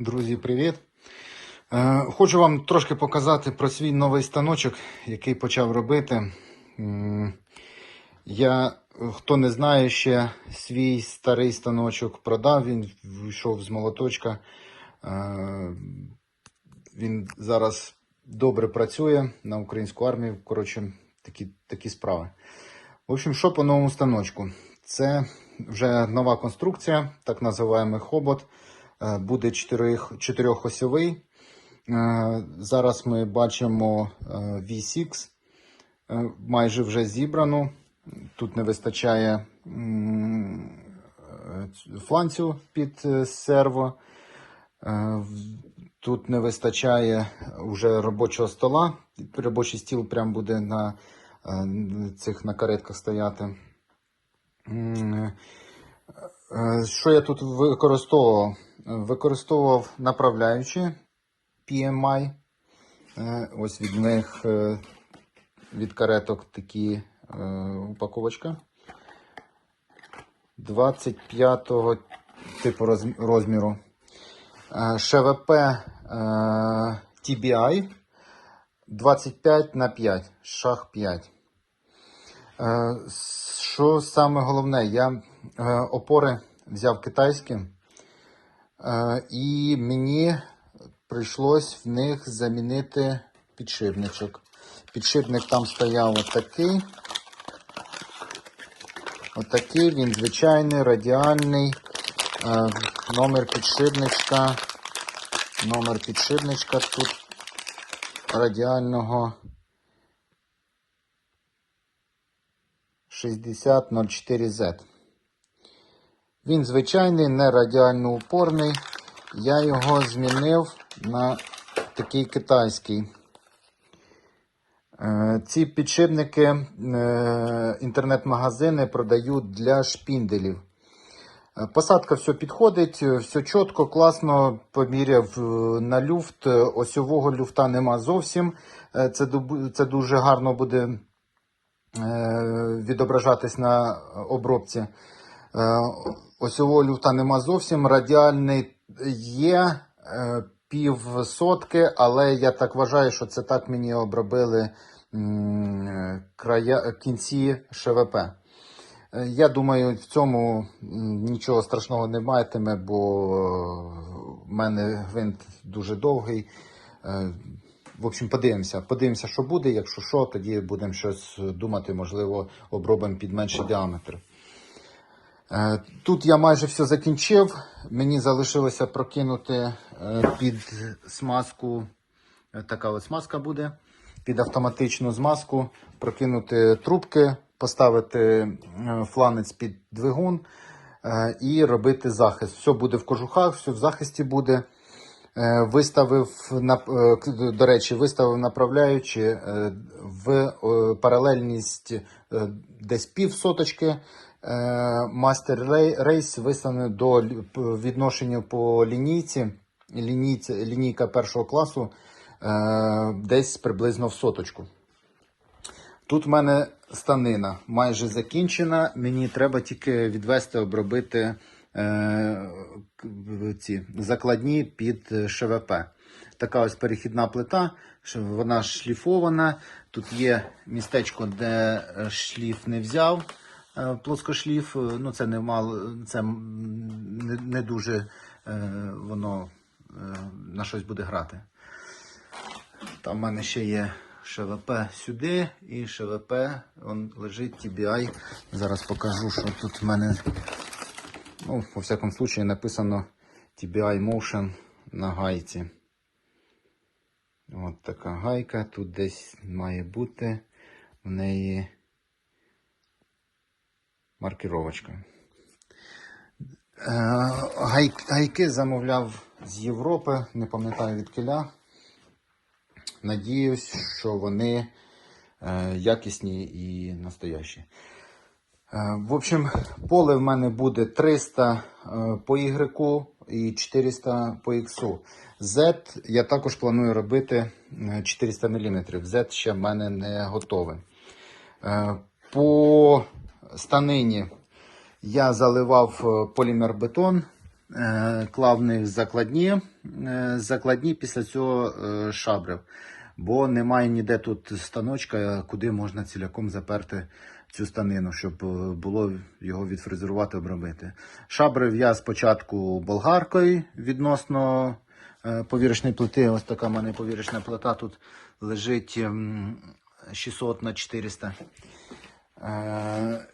Друзі, привіт! Е, Хочу вам трошки показати про свій новий станочок, який почав робити. Я, хто не знає ще, свій старий станочок продав, він вийшов з молоточка. Е, Він зараз добре працює на українську армію. Коротше, такі, такі справи. В общем, що по новому станочку? Це вже нова конструкція, так називаємо хобот. Е, Буде чотирьох- чотирьохосьовий. Е, Зараз ми бачимо е, V6, е, майже вже зібрану. Тут не вистачає фланцю під серво. Тут не вистачає вже робочого стола. Робочий стіл прям буде на цих на каретках стояти. Е, е, Що я тут використовував? Використовував направляючі PMI. Е, Ось від них е, від кареток такі е, упаковочка. 25-го типу розміру. Е, ШВП е, TBI 25 на 5, шаг 5. Е, Що саме головне, я е, опори взяв китайські, е, і мені прийшлось в них замінити підшипничок. Підшипник там стояв отакий. Отакий, він звичайний, радіальний. Е, Номер підшипничка. Номер підшипничка тут радіального 6004Z. Він звичайний, не радіально упорний. Я його змінив на такий китайський. Е, Ці підшипники е, інтернет-магазини продають для шпінделів. Е, Посадка все підходить, все чітко, класно. Поміряв на люфт. Осьового люфта нема зовсім. Це, це дуже гарно буде відображатись на обробці. Е, Осьового люфта нема зовсім. Радіальний є е, пів сотки, але я так вважаю, що це так мені обробили края, кінці ШВП. Е, Я думаю, в цьому нічого страшного не матиме, бо в мене гвинт дуже довгий. Е, В общем, подивимося. Подивимося, що буде. Якщо що, тоді будемо щось думати, можливо, обробимо під менший діаметр. Е, Тут я майже все закінчив. Мені залишилося прокинути е, під смазку. е, Така от смазка буде. Під автоматичну змазку прокинути трубки, поставити фланець під двигун і робити захист. Все буде в кожухах, все в захисті буде. Виставив до речі, виставив направляючи в паралельність десь пів соточки. Е, Мастер рейс виставлений до відношенню по лінійці. Лінійці, лінійка першого класу е, десь приблизно в соточку. Тут в мене станина майже закінчена. Мені треба тільки відвести, обробити е, ці закладні під ШВП. Така ось перехідна плита, вона шліфована. Тут є містечко, де шліф не взяв. Е, Плоскошліф, Е, ну це не мало, це не, не дуже е, воно на щось буде грати. Там в мене ще є ШВП сюди і ШВП он лежить TBI. Зараз покажу, що тут в мене. Ну, по всякому случаю написано TBI Motion на гайці. От така гайка. Тут десь має бути в неї маркіровочка. Е, Гайки замовляв з Європи, не пам'ятаю від киля. Надіюсь, що вони е, якісні і настоящі. Е, в общем, поле в мене буде 300 е, по Y і 400 по X. Z я також планую робити е, 400 мм. Z ще в мене не готовий. Е, по станині я заливав е, полімер е, клав них закладні, е, закладні після цього шабрив. Бо немає ніде тут станочка, куди можна ціляком заперти цю станину, щоб було його відфрезерувати, обробити. Шабрив я спочатку болгаркою відносно повірочної плити. Ось така в мене повірочна плита тут лежить ем, 600 на 400. Е,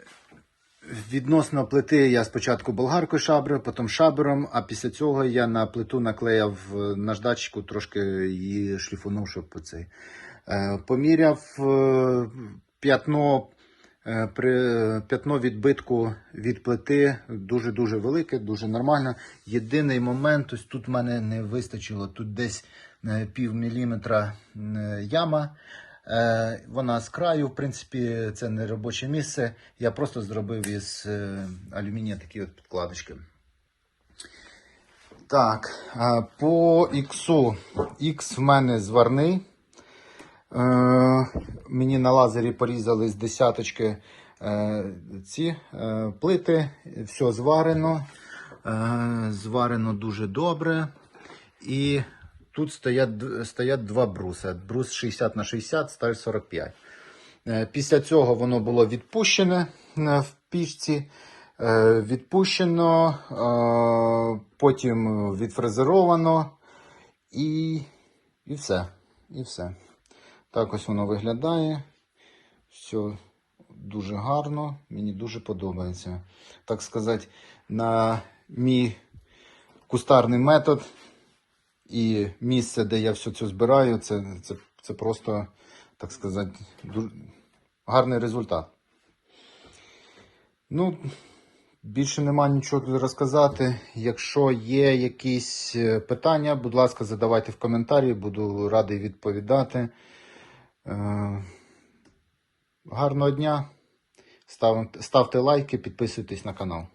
Відносно плити я спочатку болгаркою шабрив, потім шабером, а після цього я на плиту наклеяв е, наждачку, трошки її шліфунув, щоб цей. Е, Поміряв п'ятно, п'ятно відбитку від плити дуже-дуже велике, дуже нормально. Єдиний момент, ось тут в мене не вистачило, тут десь пів міліметра яма. Е, Вона з краю, в принципі, це не робоче місце. Я просто зробив із е, алюмінія такі от підкладочки. Так, е, по іксу. Ікс в мене зварний. Мені на лазері порізали з десяточки ці плити. Все зварено. Зварено дуже добре. І тут стоять, стоять два бруса. Брус 60 на 60, сталь 45. Е, Після цього воно було відпущене е, в пічці. Е, Відпущено, е, потім відфрезеровано і, і все. І все. Так ось воно виглядає. Все дуже гарно, мені дуже подобається. Так сказати, на мій кустарний метод і місце, де я все це збираю, це, це, це просто, так сказати, дуже гарний результат. Ну, більше нема нічого розказати. Якщо є якісь е, питання, будь ласка, задавайте в коментарі, буду радий відповідати. Е, Гарного дня. Ставте, ставте лайки, підписуйтесь на канал.